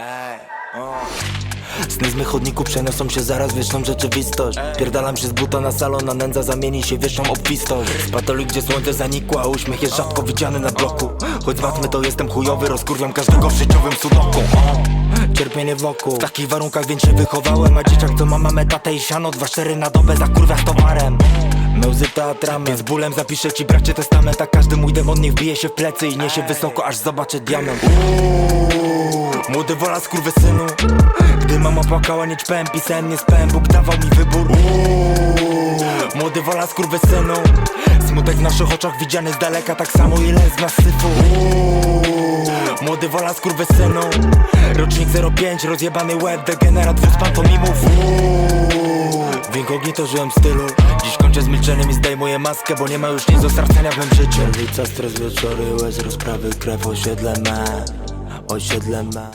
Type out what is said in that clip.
Ej, o. Sny z mych chodników przeniosą się zaraz w wieczną rzeczywistość. Pierdalam się z buta na salon, a nędza zamieni się w wieczną obfistość. Z patoli, gdzie słońce zanikło, a uśmiech jest rzadko widziany na bloku. Choć z matmy to jestem chujowy, rozkurwiam każdego w życiowym sudoku. Cierpienie wokół, w takich warunkach więc się wychowałem A dzieciak to ma mamę, tatę i siano, dwa cztery na dobę zakurwia z towarem Łzy teatrami, z bólem zapiszę ci bracie testament A każdy mój demon niech wbije się w plecy i niesie wysoko, aż zobaczę diament. Uuu, Młody wola skurwysynu Gdy mama płakała, nie ćpałem, pisałem, nie spałem Bóg dawał mi wybór. Uuu, Młody wola skurwysynu Smutek w naszych oczach widziany z daleka Tak samo ile z nas syfu Uuu, Młody wola skurwysynu Rocznik 05, rozjebany łeb Degenerat wóz pantomimów Uuu, W inkognito żyłem w stylu kończę z milczeniem i zdejmuję maskę Bo nie ma już nic do stracenia w mym życiu. Czerwica, stres, wieczory, łez, rozprawy, krew, osiedle me. Osiedle me